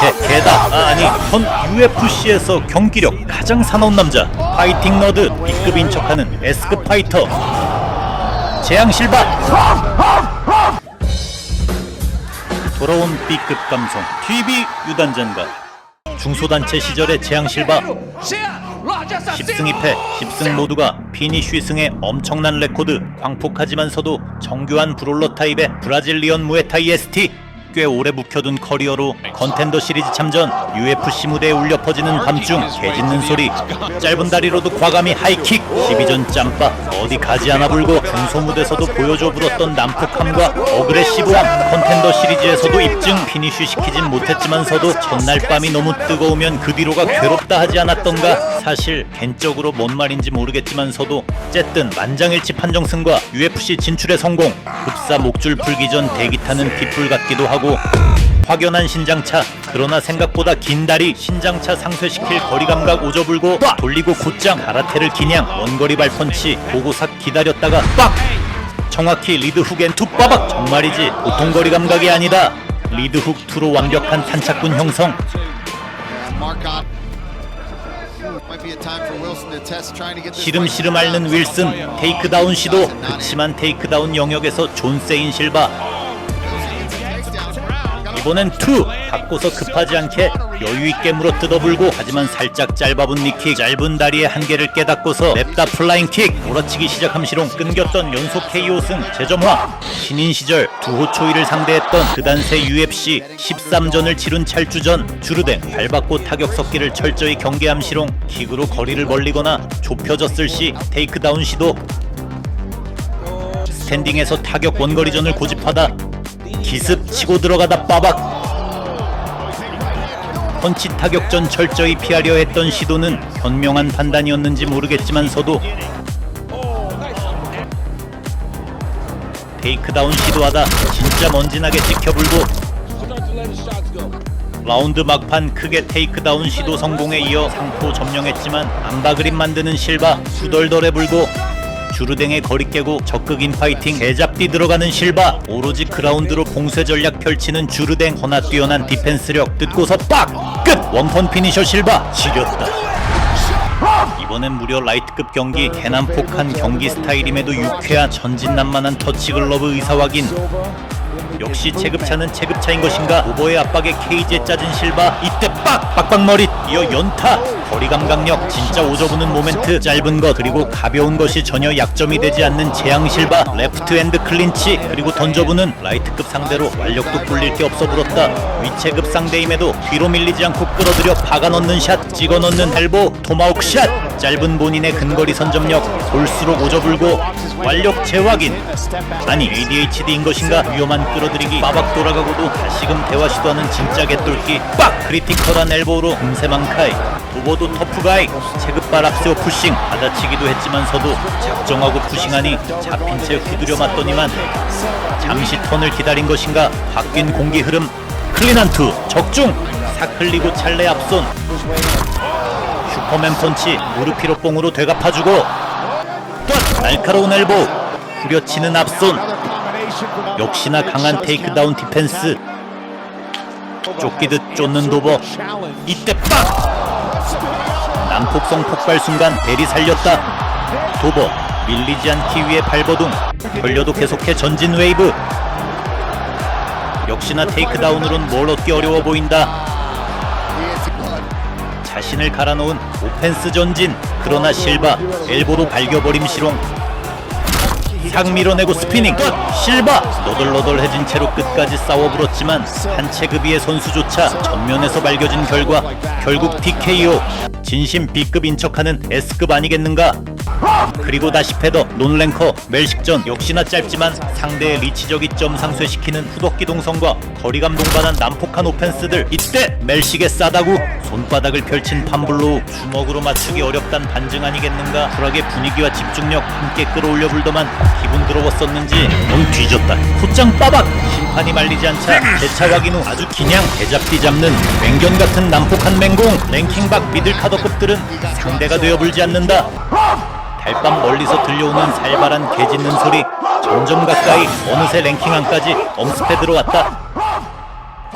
게, 게다. 아, 아니 전 UFC에서 경기력 가장 사나운 남자 파이팅 너드 B급인 척하는 S급 파이터. 재앙 실바. 돌아온 B급 감성 TV 유단전가 중소단체 시절의 재앙 실바. 10승 2패 10승 모두가 피니쉬 승의 엄청난 레코드 광폭하지만서도 정교한 브롤러 타입의 브라질리언 무에타이 ST 꽤 오래 묵혀둔 커리어로 컨텐더 시리즈 참전 UFC 무대에 울려 퍼지는 밤중 개짖는 소리 짧은 다리로도 과감히 하이킥 12전 짬바 어디 가지 않아 불고 중소 무대에서도 보여줘 불었던 난폭함과 어그레시브함. 컨텐더 시리즈에서도 입증 피니쉬 시키진 못했지만서도 전날 밤이 너무 뜨거우면 그 뒤로가 괴롭다 하지 않았던가 사실 개인적으로 뭔 말인지 모르겠지만서도 어쨌든 만장일치 판정승과 UFC 진출의 성공 급사 목줄 풀기 전 대기 타는 빗불 같기도 하고 확연한 신장차 그러나 생각보다 긴 다리 신장차 상쇄시킬 거리 감각 오져불고 돌리고 곧장 가라테를 기냥 원거리 발펀치 보고삭 기다렸다가 빡! 정확히 리드훅 앤투 빠박! 정말이지 보통 거리 감각이 아니다. 리드 훅 투로 완벽한 탄착군 형성 시름시름 앓는 윌슨 테이크다운 시도 그치만 테이크다운 영역에서 존 세인 실바. 이번엔 투 바꿔서 급하지 않게 여유 있게 물어 뜯어불고 하지만 살짝 짧아본 니킥 짧은 다리의 한계를 깨닫고서 랩다 플라잉킥 몰아치기 시작함시롱 끊겼던 연속 KO 승 재점화. 신인 시절 두호 초이를 상대했던 그 단세 UFC 13전을 치룬 찰주전 주르댕 발받고 타격 섞기를 철저히 경계함시롱 킥으로 거리를 벌리거나 좁혀졌을 시 테이크다운 시도. 스탠딩에서 타격 원거리전을 고집하다 기습 치고 들어가다 빠박 펀치 타격 전 철저히 피하려 했던 시도는 현명한 판단이었는지 모르겠지만서도 테이크다운 시도하다 진짜 먼지나게 지켜불고 라운드 막판 크게 테이크다운 시도 성공에 이어 상포 점령했지만 안바그림 만드는 실바 후덜덜해 불고 주르댕의 거리 깨고 적극 인 파이팅 개잡디 들어가는 실바 오로지 그라운드로 봉쇄 전략 펼치는 주르댕 허나 뛰어난 디펜스력 뜯고서 빡! 끝! 원펀 피니셔 실바 지렸다 이번엔 무려 라이트급 경기 개난 폭한 경기 스타일임에도 유쾌한 천진난만한 터치 글러브 의사 확인 역시 체급차는 체급차인 것인가 오버의 압박에 케이지에 짜진 실바 이때 빡! 빡빡머리 이어 연타 거리 감각력 진짜 오저부는 모멘트 짧은 것 그리고 가벼운 것이 전혀 약점이 되지 않는 재앙 실바 레프트 핸드 클린치 그리고 던져부는 라이트급 상대로 완력도 굴릴 게 없어 불었다. 위체급 상대임에도 뒤로 밀리지 않고 끌어들여 박아 넣는 샷 찍어 넣는 엘보 토마호크 샷. 짧은 본인의 근거리 선점력 볼수록 오저불고 완력 재확인. 아니 ADHD인 것인가? 위험한 끌어들이기. 빠박 돌아가고도 다시금 대화 시도하는 진짜 개똘끼. 빡! 크리티컬한 엘보로 금세망카이 오버도 터프가이 앞세워 푸싱 받아치기도 했지만서도 작정하고 푸싱하니 잡힌 채 후두려 맞더니만 잠시 턴을 기다린 것인가 바뀐 공기 흐름 클린한 투 적중 싹 흘리고 찰내 앞손 슈퍼맨 펀치 무릎 피로 뽕으로 되갚아주고 또 날카로운 엘보 후려치는 앞손 역시나 강한 테이크다운 디펜스. 쫓기듯 쫓는 도버. 이때 빡 난폭성 폭발 순간 대리 살렸다. 도버 밀리지 않기 위해 발버둥. 걸려도 계속해 전진 웨이브. 역시나 테이크다운으론 뭘 얻기 어려워 보인다. 자신을 갈아놓은 오펜스 전진. 그러나 실바 엘보로 발겨버림 시롱 상 밀어내고 스피닝. 끝 실바! 너덜너덜해진 채로 끝까지 싸워 불었지만 한 체급 위의 선수조차 전면에서 발겨진 결과 결국 TKO 진심 B급 인 척하는 S급 아니겠는가 그리고 다시 패더 논랭커 멜식전 역시나 짧지만 상대의 리치적 이점 상쇄시키는 후덕기 동성과 거리감 동반한 난폭한 오펜스들. 이때 멜식의 싸다구 손바닥을 펼친 판블로우 주먹으로 맞추기 어렵단 반증 아니겠는가? 쿨하게 분위기와 집중력 함께 끌어올려 불더만 기분 더러웠었는지 넌 뒤졌다. 곧장 빠박! 심판이 말리지 않자 대차 확인 후 아주 기냥 대잡기 잡는 맹견 같은 난폭한 맹공. 랭킹박 미들 카더급들은 상대가 되어 불지 않는다 달밤 멀리서 들려오는 살벌한 개 짖는 소리. 점점 가까이 어느새 랭킹 안까지 엄습해 들어왔다.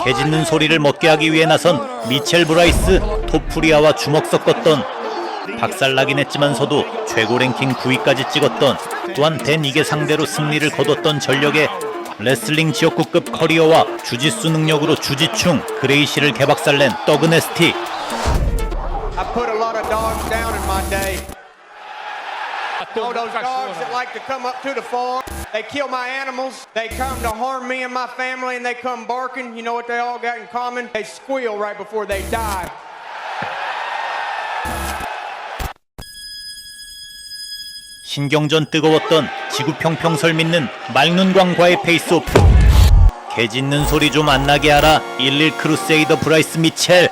개 짖는 소리를 먹게 하기 위해 나선 미첼 브라이스 토프리아와 주먹 섞었던 박살나긴 했지만서도 최고 랭킹 9위까지 찍었던 또한 댄 이게 상대로 승리를 거뒀던 전력의 레슬링 지역구급 커리어와 주짓수 능력으로 주지충 그레이시를 개박살낸 떡그네스티. I put a lot of dogs down in my day. Know those dogs that like to come up to the farm. They kill my animals. They come to harm me and my family, and they come barking. You know what they all got in common? They squeal right before they die. 신경전 뜨거웠던 지구평평설 믿는 말눈광과의 페이스오프 개 짖는 소리 좀 안 나게 하라 11 크루세이더 브라이스 미첼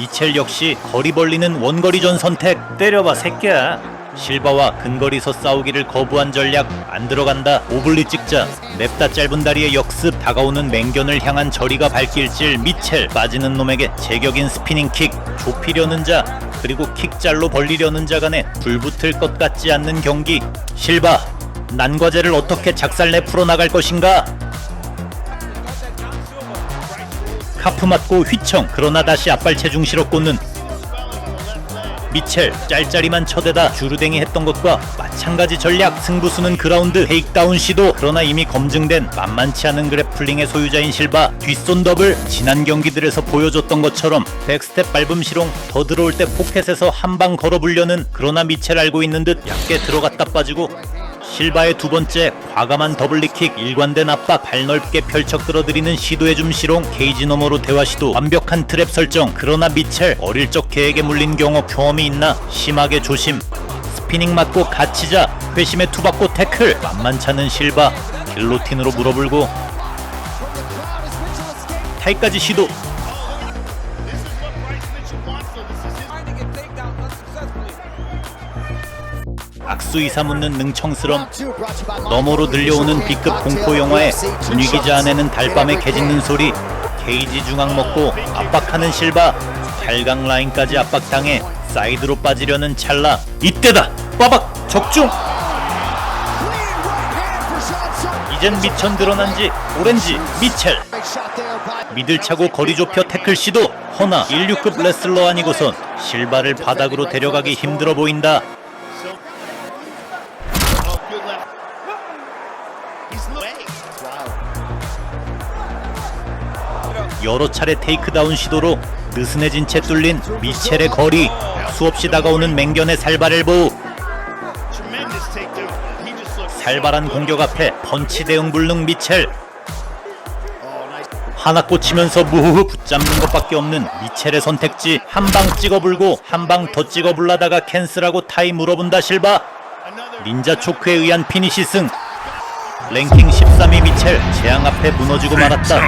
미첼 역시 거리 벌리는 원거리전 선택. 때려봐 새끼야. 실바와 근거리서 싸우기를 거부한 전략 안 들어간다. 오블리 찍자. 냅다 짧은 다리의 역습. 다가오는 맹견을 향한 저리가 발길질. 미첼 빠지는 놈에게 제격인 스피닝킥. 좁히려는 자 그리고 킥잘로 벌리려는 자 간에 불붙을 것 같지 않는 경기. 실바 난과제를 어떻게 작살내 풀어나갈 것인가 카프 맞고 휘청 그러나 다시 앞발 체중 실어 꽂는 미첼 짤짤이만 쳐대다 주르댕이 했던 것과 마찬가지 전략 승부수는 그라운드 테이크다운 시도. 그러나 이미 검증된 만만치 않은 그래플링의 소유자인 실바 뒷손 더블 지난 경기들에서 보여줬던 것처럼 백스텝 밟음 시롱 더 들어올 때 포켓에서 한 방 걸어보려는 그러나 미첼 알고 있는 듯 얇게 들어갔다 빠지고 실바의 두 번째 과감한 더블리킥 일관된 압박 발 넓게 펼쳐 끌어들이는 시도의 줌시롱 케이지 너머로 대화 시도 완벽한 트랩 설정. 그러나 미첼 어릴 적 개에게 물린 경험 경험이 있나? 심하게 조심. 스피닝 맞고 갇히자 회심에 투받고 태클. 만만찮은 실바 길로틴으로 물어불고 타이까지 시도 악수이사 묻는 능청스럼 너머로 들려오는 B급 공포 영화의 분위기자 안에는 달밤에 개짖는 소리 케이지 중앙 먹고 압박하는 실바 8강 라인까지 압박당해 사이드로 빠지려는 찰나 이때다! 빠박! 적중! 이젠 미천 드러난지 오렌지 미첼! 미들 차고 거리 좁혀 태클 시도 허나 16급 레슬러 아니고선 실바를 바닥으로 데려가기 힘들어 보인다 여러 차례 테이크다운 시도로 느슨해진 채 뚫린 미첼의 거리 수없이 다가오는 맹견의 살발을 보우. 살발한 공격 앞에 펀치 대응 불능 미첼. 하나 꽂히면서 무후후 붙잡는 것밖에 없는 미첼의 선택지 한 방 찍어불고 한 방 더 찍어불라다가 캔슬하고 타이 물어본다 실바. 닌자 초크에 의한 피니시 승. 랭킹 13위 미첼 재앙 앞에 무너지고 말았다